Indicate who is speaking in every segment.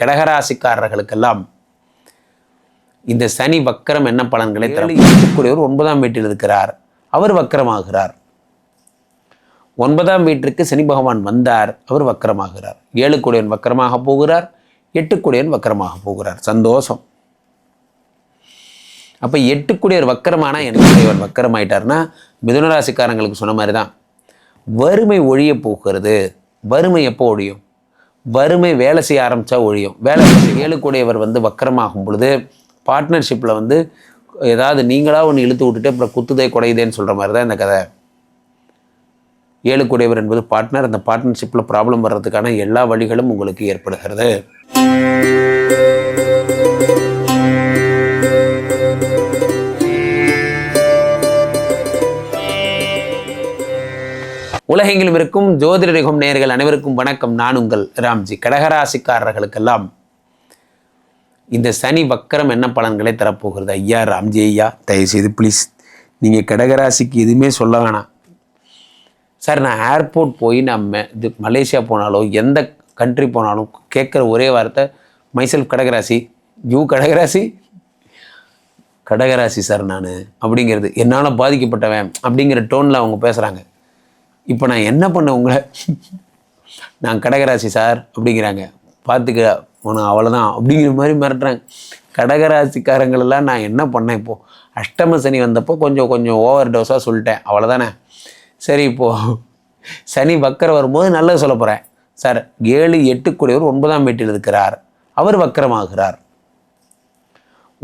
Speaker 1: கடகராசிக்காரர்களுக்கெல்லாம் இந்த சனி வக்கரம் என்ன பலன்களை தரக்கூடியவர் ஒன்பதாம் வீட்டில் இருக்கிறார். அவர் வக்கரமாகிறார். ஒன்பதாம் வீட்டிற்கு சனி பகவான் வந்தார். அவர் வக்கரமாகிறார். ஏழு கூடியவன் வக்கரமாக போகிறார். எட்டு கூடியவன் வக்கரமாக போகிறார். சந்தோஷம். அப்போ எட்டு கூடியவர் வக்கரமானா என்னுடையவர் வக்கரமாயிட்டார்னா மிதுன ராசிக்காரங்களுக்கு சொன்ன மாதிரி தான் வறுமை ஒழிய போகிறது. வறுமை எப்போ ஒழியும்? வறுமை வேலை செய்ய ஆரம்பித்தா ஒழியும். வேலை செய்ய ஏழு வந்து வக்கரமாகும் பொழுது பார்ட்னர்ஷிப்பில் வந்து ஏதாவது நீங்களாக ஒன்று இழுத்து விட்டுட்டு அப்புறம் குத்துதே குடையுதேன்னு சொல்கிற மாதிரி தான் இந்த கதை. ஏழுக்கூடியவர் என்பது பார்ட்னர் அந்த பார்ட்னர்ஷிப்பில் ப்ராப்ளம் வர்றதுக்கான எல்லா வழிகளும் உங்களுக்கு ஏற்படுகிறது. உலகெங்கிலும் இருக்கும் ஜோதிடரிகம் நேர்கள் அனைவருக்கும் வணக்கம். நான் உங்கள் ராம்ஜி. கடகராசிக்காரர்களுக்கெல்லாம் இந்த சனி வக்கரம் என்ன பலன்களை தரப்போகிறது? ஐயா ராம்ஜி ஐயா தயவுசெய்து ப்ளீஸ் நீங்கள் கடகராசிக்கு எதுவுமே சொல்ல வேணாம். சார் நான் ஏர்போர்ட் போய் நம்ம இது மலேசியா போனாலோ எந்த கண்ட்ரி போனாலும் கேட்குற ஒரே வார்த்தை மைசெல்ஃப் கடகராசி. யூ கடகராசி? கடகராசி சார் நான். அப்படிங்கிறது. என்னால் பாதிக்கப்பட்டவன் அப்படிங்கிற டோனில் அவங்க பேசுகிறாங்க இப்போ நான் என்ன பண்ண உங்களை? நான் கடகராசி சார் அப்படிங்கிறாங்க. பார்த்துக்க உனக்கு அவ்வளோதான் அப்படிங்கிற மாதிரி மிரட்டுறாங்க. கடகராசிக்காரங்களெல்லாம் நான் என்ன பண்ணேன் இப்போது அஷ்டம சனி வந்தப்போ கொஞ்சம் கொஞ்சம் ஓவர் டோஸாக சொல்லிட்டேன். அவ்வளோதானே சரி இப்போது சனி வக்கரம் வரும்போது நல்லது சொல்ல போகிறேன் சார் ஏழு எட்டு கூடியவர் ஒன்பதாம் வீட்டில் இருக்கிறார். அவர் வக்கரமாகிறார்.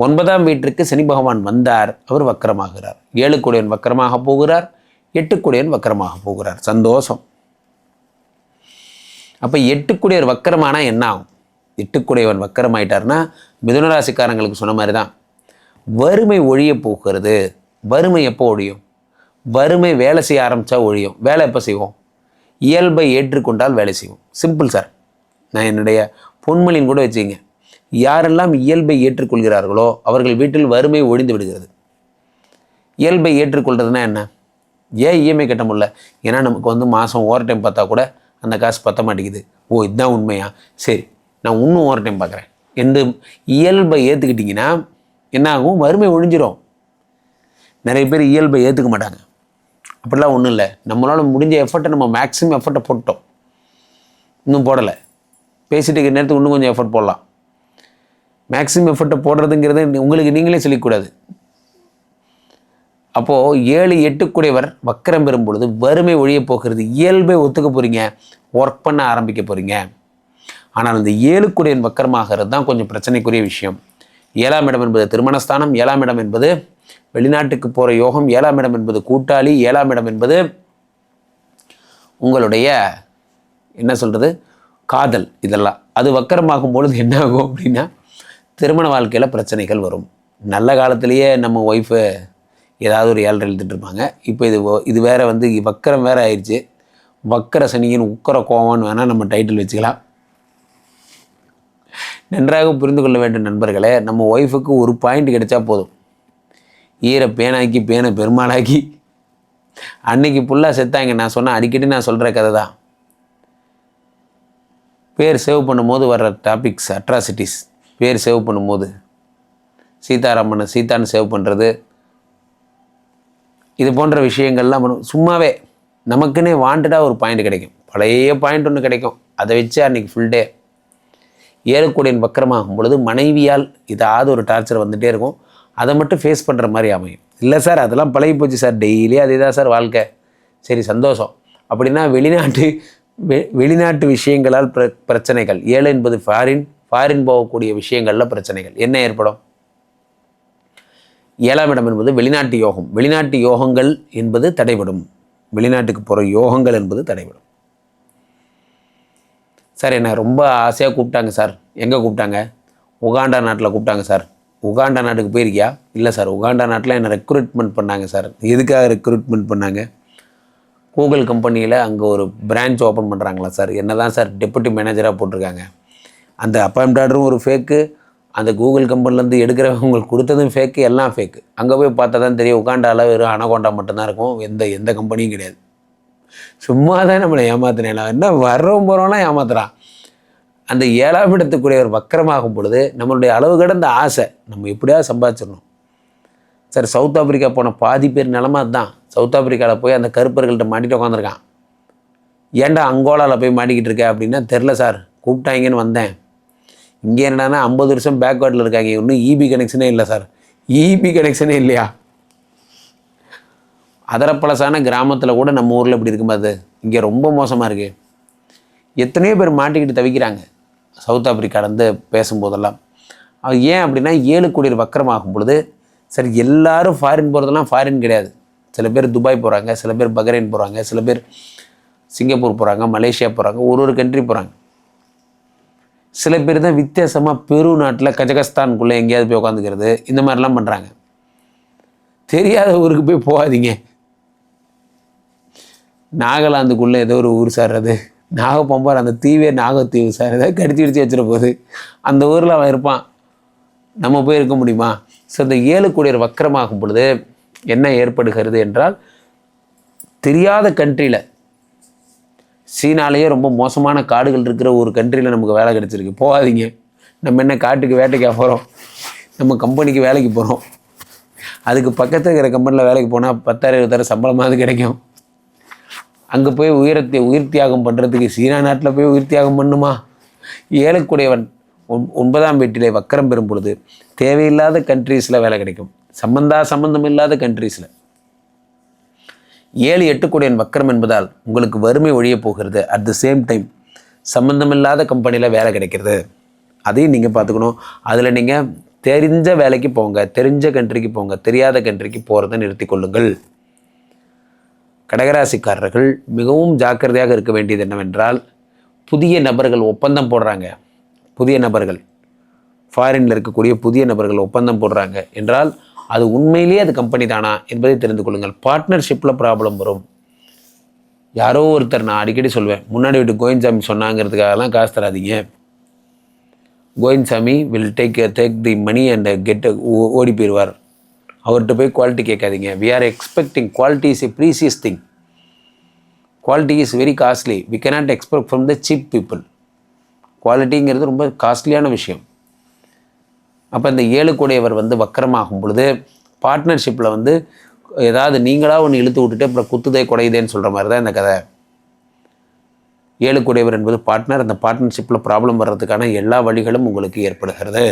Speaker 1: ஒன்பதாம் வீட்டிற்கு சனி பகவான் வந்தார். அவர் வக்கரமாகிறார். ஏழு கூடியவன் வக்கரமாக போகிறார். எட்டு வக்கரமாக போகிறார். சந்தோஷம். அப்போ எட்டு கூடியவர் வக்கரமானா என்ன ஆகும்? எட்டுக்குடையவன் வக்கரமாயிட்டார்னா மிதுனராசிக்காரங்களுக்கு சொன்ன மாதிரி தான் வறுமை ஒழிய போகிறது. வறுமை எப்போ ஒழியும்? வறுமை வேலை செய்ய ஆரம்பித்தா ஒழியும். வேலை எப்போ செய்வோம்? இயல்பை ஏற்றுக்கொண்டால் வேலை செய்வோம். சிம்பிள் சார் நான் என்னுடைய பொன்மொழின்னு கூட வச்சுங்க யாரெல்லாம் இயல்பை ஏற்றுக்கொள்கிறார்களோ அவர்கள் வீட்டில் வறுமை ஒழிந்து விடுகிறது. இயல்பை ஏற்றுக்கொள்கிறதுனா என்ன? ஏன் இஎம்ஐ கட்ட முடியல? ஏன்னா நமக்கு வந்து மாதம் ஓவர் டைம் பார்த்தா கூட அந்த காசு பத்த மாட்டேங்குது. ஓ இதுதான் உண்மையா? சரி நான் இன்னும் ஓவர் டைம் பார்க்குறேன். எந்த இயல்பை ஏற்றுக்கிட்டிங்கன்னா என்ன ஆகும்? வறுமை ஒழிஞ்சிரும். நிறைய பேர் இயல்பை ஏற்றுக்க மாட்டாங்க. அப்படிலாம் ஒன்றும் இல்லை. நம்மளால் முடிஞ்ச எஃபர்ட்டை நம்ம மேக்ஸிமம் எஃபர்ட்டை போட்டோம் இன்னும் போடலை. பேசிட்டு இருக்கிற நேரத்துக்கு இன்னும் கொஞ்சம் எஃபர்ட் போடலாம். மேக்ஸிமம் எஃபர்ட்டை போடுறதுங்கிறது உங்களுக்கு நீங்களே சொல்லிக்கூடாது அப்போது ஏழு எட்டுக்குடையவர் வக்கரம் பெறும் பொழுது வறுமை ஒழிய போகிறது. இயல்பை ஒத்துக்க போகிறீங்க ஒர்க் பண்ண ஆரம்பிக்க போகிறீங்க ஆனால் இந்த ஏழுக்குடையன் வக்கரமாகிறது தான் கொஞ்சம் பிரச்சனைக்குரிய விஷயம். ஏழாம் இடம் என்பது திருமணஸ்தானம். ஏழாம் இடம் என்பது வெளிநாட்டுக்கு போகிற யோகம். ஏழாம் இடம் என்பது கூட்டாளி. ஏழாம் இடம் என்பது உங்களுடைய என்ன சொல்கிறது காதல் இதெல்லாம். அது வக்கரமாகும் பொழுது என்ன ஆகும் அப்படின்னா திருமண வாழ்க்கையில் பிரச்சனைகள் வரும். நல்ல காலத்திலேயே நம்ம ஒய்ஃபு ஏதாவது ஒரு ஏழரை எழுதிட்டு இருப்பாங்க இப்போ இது இது வேறு வந்து வக்கரம் வேறு ஆயிடுச்சு வக்கர சனியின் உக்கர கோவம்னு வேணால் நம்ம டைட்டில் வச்சுக்கலாம். நன்றாக புரிந்து கொள்ள வேண்டும் நண்பர்களே நம்ம ஒய்ஃபுக்கு ஒரு பாயிண்ட் கிடைச்சா போதும். ஈர பேனாக்கி பேனை பெருமாளாக்கி. அன்னைக்கு ஃபுல்லாக செத்தாங்க. நான் சொன்ன அடிக்கடி நான் சொல்கிற கதை தான். பேர் சேவ் பண்ணும்போது வர்ற டாபிக்ஸ் அட்ராசிட்டிஸ் பேர் சேவ் பண்ணும்போது சீதாராமனை சீதான்னு சேவ் பண்ணுறது இது போன்ற விஷயங்கள்லாம் பண்ணும். சும்மாவே நமக்குன்னே வாண்டடாக ஒரு பாயிண்ட் கிடைக்கும். பழைய பாயிண்ட் ஒன்று கிடைக்கும். அதை வச்சு அன்றைக்கி ஃபுல் டே ஏழுக்கூடியன் பக்கரமாகும் பொழுது மனைவியால் இதாவது ஒரு டார்ச்சர் வந்துகிட்டே இருக்கும். அதை மட்டும் ஃபேஸ் பண்ணுற மாதிரி அமையும். இல்லை சார் அதெல்லாம் பழகி போச்சு சார் டெய்லி அதே தான் சார் வாழ்க்கை. சரி சந்தோஷம். அப்படின்னா வெளிநாட்டு வெ வெளிநாட்டு விஷயங்களால் பிர பிரச்சனைகள். ஏழு என்பது ஃபாரின் ஃபாரின் போகக்கூடிய விஷயங்களில் பிரச்சனைகள். என்ன ஏற்படும்? ஏழாம் இடம் என்பது வெளிநாட்டு யோகம். வெளிநாட்டு யோகங்கள் என்பது தடைபடும். வெளிநாட்டுக்கு போகிற யோகங்கள் என்பது தடைபடும். சார் என்னை ரொம்ப ஆசையாக கூப்பிட்டாங்க சார். எங்கே கூப்பிட்டாங்க? உகாண்டா நாட்டில் கூப்பிட்டாங்க சார். உகாண்டா நாட்டுக்கு போயிருக்கியா? இல்லை சார் உகாண்டா நாட்டில் என்னை ரெக்ரூட்மெண்ட் பண்ணாங்க சார். எதுக்காக ரெக்ரூட்மெண்ட் பண்ணாங்க? கூகுள் கம்பெனியில் அங்கே ஒரு பிரான்ச் ஓப்பன் பண்ணுறாங்களா சார்? என்ன தான் சார் டெப்புட்டி மேனேஜராக போட்டிருக்காங்க. அந்த அப்பாயிண்ட் ஆர்டரும் ஒரு ஃபேக்கு அந்த கூகுள் கம்பெனிலேருந்து எடுக்கிறவங்களுக்கு கொடுத்ததும் ஃபேக்கு எல்லாம் ஃபேக்கு அங்கே போய் பார்த்தா தான் தெரியும் உகாண்டாவில் வெறும் அனகோண்டா மட்டும்தான் இருக்கும். எந்த எந்த கம்பெனியும் கிடையாது. சும்மா தான் நம்மளை ஏமாத்தினேன் என்ன வர்றவன் போகிறவனா ஏமாத்துறான். அந்த ஏழாம் இடத்துக்குரியவர் வக்கரமாகும் பொழுது நம்மளுடைய அளவு கடந்த ஆசை நம்ம எப்படியாவது சம்பாதிச்சிடணும். சார் சவுத் ஆப்பிரிக்கா போன பாதி பேர் நிலமா தான் சவுத் ஆப்பிரிக்காவில் போய் அந்த கருப்பர்கள்ட்ட மாட்டிட்டு உட்காந்துருக்கான் ஏன்டா அங்கோலாவில் போய் மாட்டிக்கிட்டு இருக்க அப்படின்னா தெரில சார். கூப்பிட்டாங்கன்னு வந்தேன். இங்கே என்னன்னா ஐம்பது வருஷம் பேக்வேர்டில் இருக்காங்க. இன்னும் இபி கனெக்ஷனே இல்லை சார் இபி கனெக்ஷனே இல்லையா? அதரப்பழசான கிராமத்தில் கூட நம்ம ஊரில் இப்படி இருக்குமா அது இங்கே ரொம்ப மோசமாக இருக்குது எத்தனையோ பேர் மாட்டிக்கிட்டு தவிக்கிறாங்க. சவுத் ஆப்பிரிக்காலேருந்து பேசும்போதெல்லாம். அது ஏன் அப்படின்னா ஏழு கோடி வக்கரமாகும் பொழுது சரி எல்லோரும் ஃபாரின் போகிறதெல்லாம் ஃபாரின் கிடையாது. சில பேர் துபாய் போகிறாங்க சில பேர் பஹ்ரைன் போகிறாங்க சில பேர் சிங்கப்பூர் போகிறாங்க மலேசியா போகிறாங்க ஒரு ஒரு கண்ட்ரி போகிறாங்க சில பேர் தான் வித்தியாசமாக பெரு நாட்டில் கஜகஸ்தான்குள்ளே எங்கேயாவது போய் உட்காந்துக்கிறது இந்த மாதிரிலாம் பண்ணுறாங்க தெரியாத ஊருக்கு போய் போகாதீங்க. நாகாலாந்துக்குள்ளே ஏதோ ஒரு ஊர் சார் அது நாகப்பம்பார் அந்த தீவே நாகத்தீவு சார் ஏதாவது கடிச்சு கடிச்சு வச்சுட போகுது. அந்த ஊரில் அவன் இருப்பான். நம்ம போய் இருக்க முடியுமா? ஸோ இந்த ஏழு கோடியர் வக்கரமாகும் பொழுது என்ன ஏற்படுகிறது என்றால் தெரியாத கண்ட்ரியில் சீனாலேயே ரொம்ப மோசமான காடுகள் இருக்கிற ஒரு கண்ட்ரியில் நமக்கு வேலை கிடச்சிருக்கு. போகாதீங்க. நம்ம என்ன காட்டுக்கு வேட்டைக்கா போகிறோம் நம்ம கம்பெனிக்கு வேலைக்கு போகிறோம் அதுக்கு பக்கத்தில் இருக்கிற கம்பெனியில் வேலைக்கு போனால் பத்தாயிரம் இருபத்தாயிரம் சம்பளமாவது கிடைக்கும். அங்கே போய் உயிரத்தை உயிர் தியாகம் பண்ணுறதுக்கு சீனா நாட்டில் போய் உயிர் தியாகம் பண்ணுமா? ஏழக்கூடியவன் ஒன் ஒன்பதாம் வீட்டிலே வக்கரம் பெறும் பொழுது தேவையில்லாத கண்ட்ரீஸில் வேலை கிடைக்கும். சம்பந்தா சம்மந்தம் இல்லாத கண்ட்ரீஸில் ஏழு எட்டு கோடியன் வக்கரம் என்பதால் உங்களுக்கு வறுமை ஒழிய போகிறது. அட் த சேம் டைம் சம்பந்தமில்லாத கம்பெனியில் வேலை கிடைக்கிறது. அதையும் நீங்கள் பார்த்துக்கணும். அதில் நீங்கள் தெரிஞ்ச வேலைக்கு போங்க. தெரிஞ்ச கண்ட்ரிக்கு போங்க. தெரியாத கண்ட்ரிக்கு போகிறத நிறுத்தி கொள்ளுங்கள். கடகராசிக்காரர்கள் மிகவும் ஜாக்கிரதையாக இருக்க வேண்டியது என்னவென்றால் புதிய நபர்கள் ஒப்பந்தம் போடுறாங்க. புதிய நபர்கள் ஃபாரினில் இருக்கக்கூடிய புதிய நபர்கள் ஒப்பந்தம் போடுறாங்க. என்றால் அது உண்மையிலேயே அது கம்பெனி தானா என்பதை தெரிந்து கொள்ளுங்கள். பார்ட்னர்ஷிப்பில் ப்ராப்ளம் வரும். யாரோ ஒருத்தர் நான் அடிக்கடி சொல்வேன் முன்னாடி வீட்டு கோவிந்தசாமி சொன்னாங்கிறதுக்காகலாம் காசு தராதீங்க. Govindasamy will take take the money and get ஓடி போயிடுவார் அவர்கிட்ட போய் குவாலிட்டி கேட்காதீங்க. We are expecting quality is a precious thing quality is very costly we cannot expect from the cheap people குவாலிட்டிங்கிறது ரொம்ப காஸ்ட்லியான விஷயம். அப்போ இந்த ஏழு கூடையவர் வந்து வக்கரமாகும் பொழுது பார்ட்னர்ஷிப்பில் வந்து ஏதாவது நீங்களாக ஒன்று இழுத்து விட்டுட்டு அப்புறம் குத்துதே குடையுதேன்னு சொல்கிற மாதிரி தான் இந்த கதை. ஏழு கூடையவர் என்பது பார்ட்னர் அந்த பார்ட்னர்ஷிப்பில் ப்ராப்ளம் வர்றதுக்கான எல்லா வழிகளும் உங்களுக்கு ஏற்படுகிறது.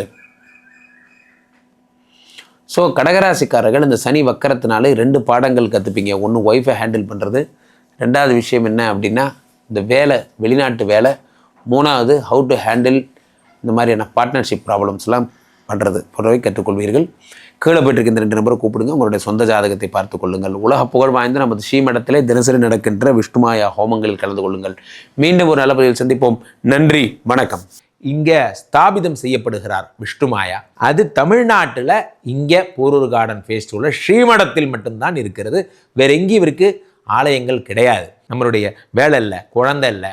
Speaker 1: ஸோ கடகராசிக்காரர்கள் இந்த சனி வக்கரத்தினாலே ரெண்டு பாடங்கள் கற்றுப்பீங்க ஒன்று ஒய்ஃபை ஹேண்டில் பண்ணுறது ரெண்டாவது விஷயம் என்ன அப்படின்னா இந்த வேலை வெளிநாட்டு வேலை மூணாவது ஹவு டு ஹேண்டில் இந்த மாதிரியான பார்ட்னர்ஷிப் ப்ராப்ளம்ஸ்லாம் பண்ணுறது போன்றவை கற்றுக்கொள்வீர்கள். கீழே போயிட்டு ரெண்டு நம்பரை கூப்பிடுங்க. உங்களுடைய சொந்த ஜாதகத்தை பார்த்து கொள்ளுங்கள். உலக புகழ் வாய்ந்த நமது ஸ்ரீமடத்திலே தினசரி நடக்கின்ற விஷ்ணுமாயா ஹோமங்களில் கலந்து கொள்ளுங்கள். மீண்டும் ஒரு நல்ல பதிவில் சந்திப்போம். நன்றி வணக்கம். இங்கே ஸ்தாபிதம் செய்யப்படுகிறார் விஷ்ணுமாயா அது தமிழ்நாட்டில் இங்கே போரூர் கார்டன் ஃபேஸ்டிவலில் ஸ்ரீமடத்தில் மட்டும்தான் இருக்கிறது. வேற எங்கேயும் இவருக்கு ஆலயங்கள் கிடையாது. நம்மளுடைய வேலை இல்லை குழந்தை இல்லை